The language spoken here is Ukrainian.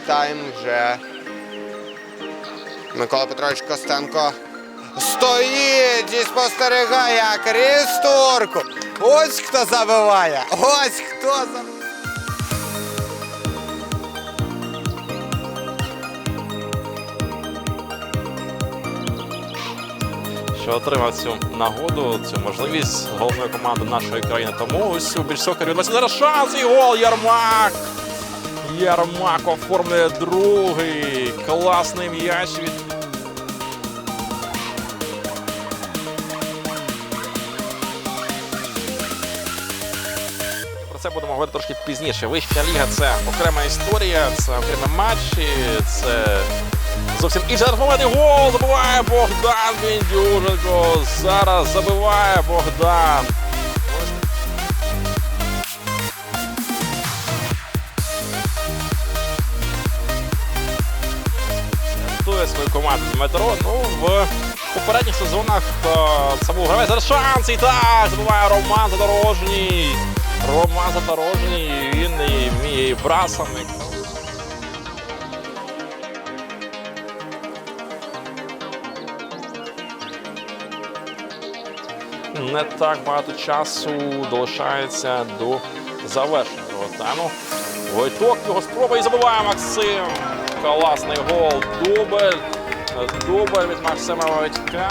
тайм вже. Микола Петрович Костенко стоїть і спостерігає Турку. Ось хто забиває. Ось хто забиває. що отримав цю нагоду, цю можливість головної команди нашої країни. Тому ось у більш зараз шанс і гол Ярмак. Ярмак оформлює другий. Класний м'яч від Про це будемо говорити трошки пізніше. Вища ліга це окрема історія, це окремі матчі, це зовсім інший. І гол забиває Богдан Бендюженко. Зараз забиває Богдан. Готує свою команду Дмитро. Ну, в попередніх сезонах е, це був гравець. Зараз шанс і так забиває Роман Задорожній. Роман Задорожній, він і мій брасовник. Не так багато часу долишається до завершення цього. Войток його спроба і забиває Максим. Класний гол. Дубль. Дубль від Максима Войтка.